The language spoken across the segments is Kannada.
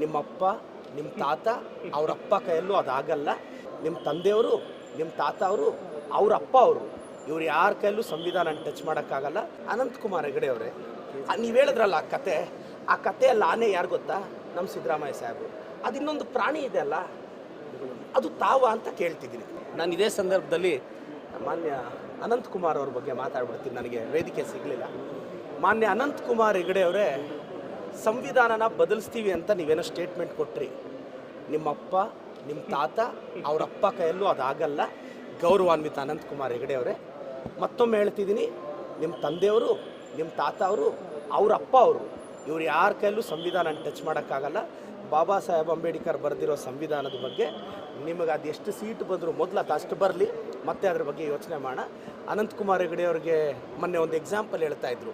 ನಿಮ್ಮಪ್ಪ ನಿಮ್ಮ ತಾತ ಅವ್ರ ಅಪ್ಪ ಕೈಯಲ್ಲೂ ಅದಾಗಲ್ಲ. ನಿಮ್ಮ ತಂದೆಯವರು ನಿಮ್ಮ ತಾತ ಅವರು ಅವ್ರ ಅಪ್ಪ ಅವರು. ಇವ್ರು ಯಾರ ಕೈಯಲ್ಲೂ ಸಂವಿಧಾನ ಟಚ್ ಮಾಡೋಕ್ಕಾಗಲ್ಲ. ಅನಂತಕುಮಾರ್ ಹೆಗಡೆ ಅವರೇ ನೀವು ಹೇಳಿದ್ರಲ್ಲ ಆ ಕತೆ? ಆ ಕಥೆಯಲ್ಲಿ ಆನೆ ಯಾರು ಗೊತ್ತಾ? ನಮ್ಮ ಸಿದ್ದರಾಮಯ್ಯ ಸಾಹೇಬರು. ಅದು ಇನ್ನೊಂದು ಪ್ರಾಣಿ ಇದೆ ಅಲ್ಲ? ಅದು ತಾವ ಅಂತ ಕೇಳ್ತಿದ್ದೀನಿ. ನಾನು ಇದೇ ಸಂದರ್ಭದಲ್ಲಿ ಮಾನ್ಯ ಅನಂತಕುಮಾರ್ ಅವ್ರ ಬಗ್ಗೆ ಮಾತಾಡ್ಬಿಡ್ತೀನಿ, ನನಗೆ ವೇದಿಕೆ ಸಿಗಲಿಲ್ಲ. ಮಾನ್ಯ ಅನಂತಕುಮಾರ್ ಹೆಗಡೆ ಅವರೇ ಸಂವಿಧಾನನ ಬದಲಿಸ್ತೀವಿ ಅಂತ ನೀವೇನೋ ಸ್ಟೇಟ್ಮೆಂಟ್ ಕೊಟ್ರಿ. ನಿಮ್ಮಪ್ಪ ನಿಮ್ಮ ತಾತ ಅವ್ರ ಅಪ್ಪ ಕೈಯಲ್ಲೂ ಅದಾಗಲ್ಲ. ಗೌರವಾನ್ವಿತ ಅನಂತಕುಮಾರ್ ಹೆಗಡೆ ಅವರೇ. ಮತ್ತೊಮ್ಮೆ ಹೇಳ್ತಿದ್ದೀನಿ ನಿಮ್ಮ ತಂದೆಯವರು ನಿಮ್ಮ ತಾತ ಅವರು ಅವ್ರ ಅಪ್ಪ ಅವರು, ಇವ್ರು ಯಾರ ಕೈಯಲ್ಲೂ ಸಂವಿಧಾನ ಟಚ್ ಮಾಡೋಕ್ಕಾಗಲ್ಲ. ಬಾಬಾ ಸಾಹೇಬ್ ಅಂಬೇಡ್ಕರ್ ಬರೆದಿರೋ ಸಂವಿಧಾನದ ಬಗ್ಗೆ ನಿಮಗೆ ಅದು ಸೀಟ್ ಬಂದರೂ ಮೊದಲು ಅದು ಅಷ್ಟು ಬರಲಿ, ಮತ್ತೆ ಅದ್ರ ಬಗ್ಗೆ ಯೋಚನೆ ಮಾಡೋಣ ಅನಂತಕುಮಾರ್ ಹೆಗಡೆ ಅವ್ರಿಗೆ ಮೊನ್ನೆ ಒಂದು ಎಕ್ಸಾಂಪಲ್ ಹೇಳ್ತಾ ಇದ್ರು.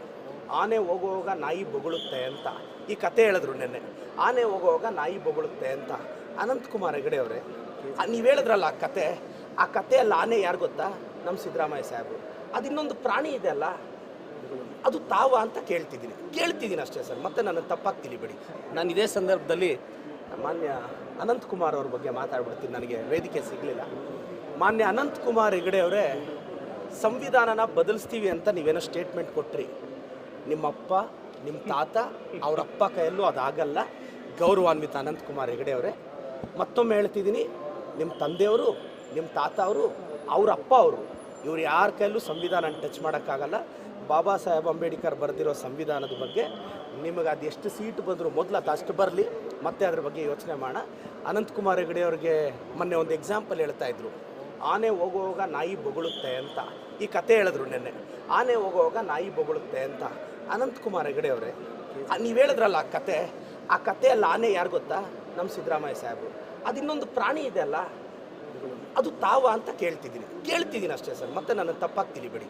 ಆನೆ ಹೋಗುವಾಗ ನಾಯಿ ಬೊಗಳುತ್ತೆ ಅಂತ. ಈ ಕತೆ ಹೇಳಿದ್ರು ನೆನ್ನೆ. ಆನೆ ಹೋಗುವಾಗ ನಾಯಿ ಬೊಗಳುತ್ತೆ ಅಂತ. ಅನಂತಕುಮಾರ್ ಹೆಗಡೆ ಅವರೇ ನೀವು ಹೇಳಿದ್ರಲ್ಲ ಆ ಕತೆ? ಆ ಕಥೆಯಲ್ಲಿ ಆನೆ ಯಾರು ಗೊತ್ತಾ? ನಮ್ಮ ಸಿದ್ದರಾಮಯ್ಯ ಸಾಹೇಬರು. ಅದು ಇನ್ನೊಂದು ಪ್ರಾಣಿ ಇದೆ ಅಲ್ಲ? ಅದು ತಾವ ಅಂತ ಕೇಳ್ತಿದ್ದೀನಿ. ಕೇಳ್ತಿದ್ದೀನಿ ಅಷ್ಟೇ ಸರ್. ಮತ್ತೆ ನನ್ನ ತಪ್ಪಾಗಿ ತಿಳಿಬೇಡಿ. ನಾನು ಇದೇ ಸಂದರ್ಭದಲ್ಲಿ ಮಾನ್ಯ ಅನಂತಕುಮಾರ್ ಅವ್ರ ಬಗ್ಗೆ ಮಾತಾಡ್ಬಿಡ್ತೀನಿ ನನಗೆ. ವೇದಿಕೆ ಸಿಗಲಿಲ್ಲ. ಮಾನ್ಯ ಅನಂತಕುಮಾರ್ ಹೆಗಡೆ ಅವರೇ ಸಂವಿಧಾನನ ಬದಲಿಸ್ತೀವಿ ಅಂತ ನೀವೇನೋ ಸ್ಟೇಟ್ಮೆಂಟ್ ಕೊಟ್ರಿ. ನಿಮ್ಮಪ್ಪ ನಿಮ್ಮ ತಾತ, ಅವ್ರ ಅಪ್ಪ ಕೈಯಲ್ಲೂ ಅದಾಗಲ್ಲ. ಗೌರವಾನ್ವಿತ ಅನಂತಕುಮಾರ್ ಹೆಗಡೆ ಅವರೇ. ಮತ್ತೊಮ್ಮೆ ಹೇಳ್ತಿದ್ದೀನಿ ನಿಮ್ಮ ತಂದೆಯವರು ನಿಮ್ಮ ತಾತ ಅವರು, ಅವ್ರ ಅಪ್ಪ ಅವರು, ಇವ್ರು ಯಾರ ಕೈಯಲ್ಲೂ ಸಂವಿಧಾನ ಟಚ್ ಮಾಡೋಕ್ಕಾಗಲ್ಲ. ಬಾಬಾ ಸಾಹೇಬ್ ಅಂಬೇಡ್ಕರ್ ಬರೆದಿರೋ ಸಂವಿಧಾನದ ಬಗ್ಗೆ ನಿಮಗೆ ಅದು ಸೀಟ್ ಬಂದರೂ ಮೊದಲು ಅದು ಅಷ್ಟು ಬರಲಿ, ಮತ್ತೆ ಅದ್ರ ಬಗ್ಗೆ ಯೋಚನೆ ಮಾಡೋಣ ಅನಂತಕುಮಾರ್ ಹೆಗಡೆ ಅವ್ರಿಗೆ ಮೊನ್ನೆ ಒಂದು ಎಕ್ಸಾಂಪಲ್ ಹೇಳ್ತಾ ಇದ್ರು. ಆನೆ ಹೋಗುವಾಗ ನಾಯಿ ಬೊಗಳುತ್ತೆ ಅಂತ. ಈ ಕತೆ ಹೇಳಿದ್ರು ನೆನ್ನೆ. ಆನೆ ಹೋಗುವಾಗ ನಾಯಿ ಬೊಗಳುತ್ತೆ ಅಂತ. ಅನಂತಕುಮಾರ್ ಹೆಗಡೆ ಅವರೇ. ನೀವು ಹೇಳಿದ್ರಲ್ಲ ಆ ಕತೆ? ಆ ಕಥೆಯಲ್ಲಿ ಆನೆ ಯಾರು ಗೊತ್ತಾ? ನಮ್ಮ ಸಿದ್ದರಾಮಯ್ಯ ಸಾಹೇಬರು. ಅದು ಇನ್ನೊಂದು ಪ್ರಾಣಿ ಇದೆ ಅಲ್ಲ? ಅದು ತಾವ ಅಂತ ಕೇಳ್ತಿದ್ದೀನಿ. ಕೇಳ್ತಿದ್ದೀನಿ ಅಷ್ಟೇ ಸರ್. ಮತ್ತೆ ನನ್ನ ತಪ್ಪಾಗಿ ತಿಳಿಬೇಡಿ.